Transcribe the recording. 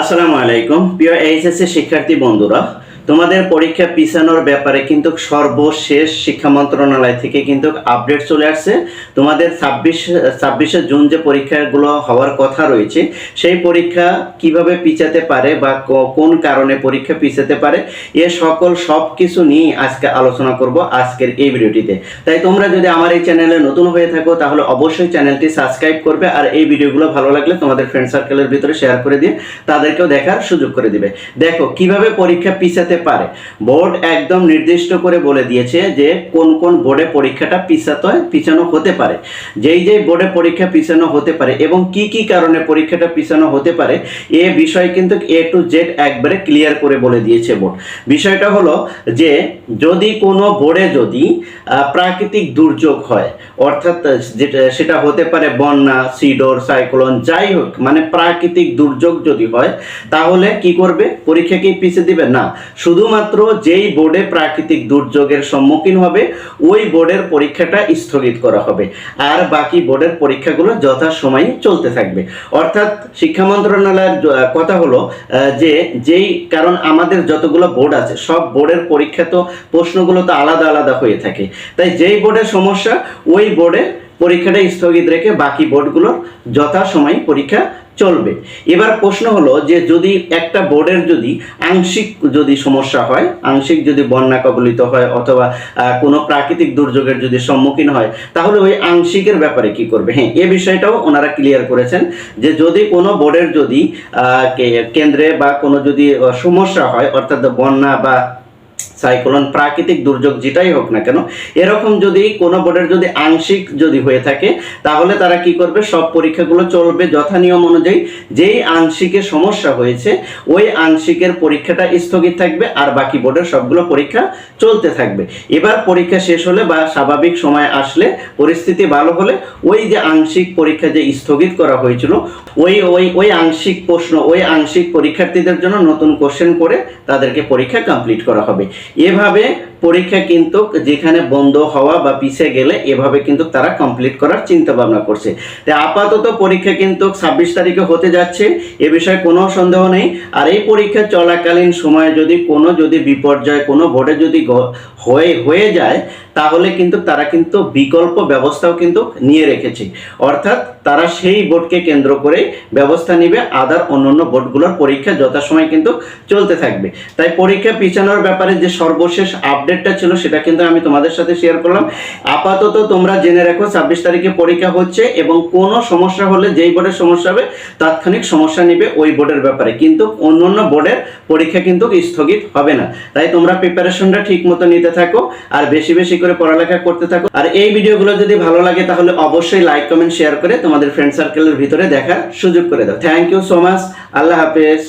আসসালামু আলাইকুম। প্রিয় এইচএসসি শিক্ষার্থী বন্ধুরা তোমাদের পরীক্ষা পিছানোর ব্যাপারে কিন্তু সর্বশেষ শিক্ষা মন্ত্রণালয় থেকে কিন্তু আপডেট চলে আসছে। তোমাদের ছাব্বিশ, ছাব্বিশে জুন যে পরীক্ষাগুলো হওয়ার কথা রয়েছে, সেই পরীক্ষা কীভাবে পিছাতে পারে বা কোন কারণে পরীক্ষা পিছাতে পারে, এ সকল সব কিছু নিয়ে আজকে আলোচনা করব আজকের এই ভিডিওটিতে। তাই তোমরা যদি আমার এই চ্যানেলে নতুন হয়ে থাকো, তাহলে অবশ্যই চ্যানেলটি সাবস্ক্রাইব করবে আর এই ভিডিওগুলো ভালো লাগলে তোমাদের ফ্রেন্ড সার্কেলের ভিতরে শেয়ার করে দিয়ে তাদেরকেও দেখার সুযোগ করে দিবে। দেখো, কীভাবে পরীক্ষা পিছাতে পারে। বোর্ড একদম নির্দিষ্ট করে বলে দিয়েছে যে কোন কোন বোর্ডে পরীক্ষাটা পিছাতে, পিছানো হতে পারে। যেই যেই বোর্ডে পরীক্ষা পিছানো হতে পারে এবং কি কি কারণে পরীক্ষাটা পিছানো হতে পারে, এ বিষয় কিন্তু এ টু জেড একবারে ক্লিয়ার করে বলে দিয়েছে বোর্ড। বিষয়টা হলো যে যদি কোনো বোর্ডে যদি প্রাকৃতিক দুর্যোগ হয়, অর্থাৎ যেটা, সেটা হতে পারে বন্যা, সিডোর, সাইক্লোন, যাই হোক মানে প্রাকৃতিক দুর্যোগ যদি হয়, তাহলে কি করবে? পরীক্ষা কি পিছিয়ে দিবে? না। শুধুমাত্র যেই বোর্ডে প্রাকৃতিক দুর্যোগের সম্মুখীন হবে, ওই বোর্ডের পরীক্ষাটা স্থগিত করা হবে। আর বাকি বোর্ডের পরীক্ষাগুলো যথাসময়ে চলতে থাকবে। অর্থাৎ শিক্ষা মন্ত্রণালয়ের কথা হলো যে যেই, কারণ আমাদের যতগুলো বোর্ড আছে, সব বোর্ডের পরীক্ষা তো, প্রশ্নগুলো তো আলাদা আলাদা হয়ে থাকে। তাই যেই বোর্ডের সমস্যা, ওই বোর্ডে পরীক্ষাটা স্থগিত রেখে বাকি বোর্ডগুলোর যথাসময়ে পরীক্ষা চলবে। এবার প্রশ্ন হলো যে যদি একটা বোর্ডের যদি আংশিক যদি সমস্যা হয়, আংশিক যদি বন্যা কবলিত হয় অথবা কোনো প্রাকৃতিক দুর্যোগের যদি সম্মুখীন হয়, তাহলে ওই আংশিকের ব্যাপারে কি করবে? হ্যাঁ এ বিষয়টাও ওনারা ক্লিয়ার করেছেন যে যদি কোনো বোর্ডের যদি কেন্দ্রে বা কোনো যদি সমস্যা হয়, অর্থাৎ বন্যা বা সাইক্লোন প্রাকৃতিক দুর্যোগ যেটাই হোক না কেন, এরকম যদি কোনো বোর্ডের যদি আংশিক যদি হয়ে থাকে, তাহলে তারা কি করবে? সব পরীক্ষাগুলো চলবে যথা নিয়ম অনুযায়ী। যেই আংশিকের সমস্যা হয়েছে, ওই আংশিকের পরীক্ষাটা স্থগিত থাকবে আর বাকি বোর্ডের সবগুলো পরীক্ষা চলতে থাকবে। এবার পরীক্ষা শেষ হলে বা স্বাভাবিক সময় আসলে, পরিস্থিতি ভালো হলে, ওই যে আংশিক পরীক্ষা যে স্থগিত করা হয়েছিল, ওই ওই ওই আংশিক প্রশ্ন, ওই আংশিক পরীক্ষার্থীদের জন্য নতুন কোশ্চেন করে তাদেরকে পরীক্ষা কমপ্লিট করা হবে। এভাবে পরীক্ষা কিন্তু যেখানে বন্ধ হওয়া বা পিছিয়ে গেলে এভাবে কিন্তু তারা কমপ্লিট করার চিন্তা ভাবনা করছে। তাই আপাতত পরীক্ষা কিন্তু ছাব্বিশ তারিখে হতে যাচ্ছে, এ বিষয়ে কোনো সন্দেহ নেই। আর এই পরীক্ষা চলাকালীন সময়ে যদি কোনো যদি বিপর্যয়, কোনো বোর্ডে যদি হয়ে হয়ে যায়, তাহলে কিন্তু তারা কিন্তু বিকল্প ব্যবস্থাও কিন্তু নিয়ে রেখেছে। অর্থাৎ তারা সেই বোর্ডকে কেন্দ্র করে ব্যবস্থা নিবে, আদার অন্যান্য বোর্ডগুলোর পরীক্ষা যথাসময় কিন্তু চলতে থাকবে। তাই পরীক্ষা পিছানোর ব্যাপারে যে সর্বশেষ আপডেটটা ছিল সেটা কিন্তু আমি তোমাদের সাথে শেয়ার করলাম। আপাতত তোমরা জেনে রাখো ছাব্বিশ তারিখে পরীক্ষা হচ্ছে এবং কোনো সমস্যা হলে যেই বোর্ডের সমস্যা হবে, তাৎক্ষণিক সমস্যা নিবে ওই বোর্ডের ব্যাপারে। কিন্তু অন্যান্য বোর্ডের পরীক্ষা কিন্তু স্থগিত হবে না। তাই তোমরা প্রিপারেশনটা ঠিক মতো নিতে থাকো আর বেশি বেশি করে পড়ালেখা করতে থাকো। আর এই ভিডিওগুলো যদি ভালো লাগে তাহলে অবশ্যই লাইক কমেন্ট শেয়ার করে তোমাদের ফ্রেন্ড সার্কেলের ভিতরে দেখার সুযোগ করে দাও। Thank you so much Allah হাফেজ।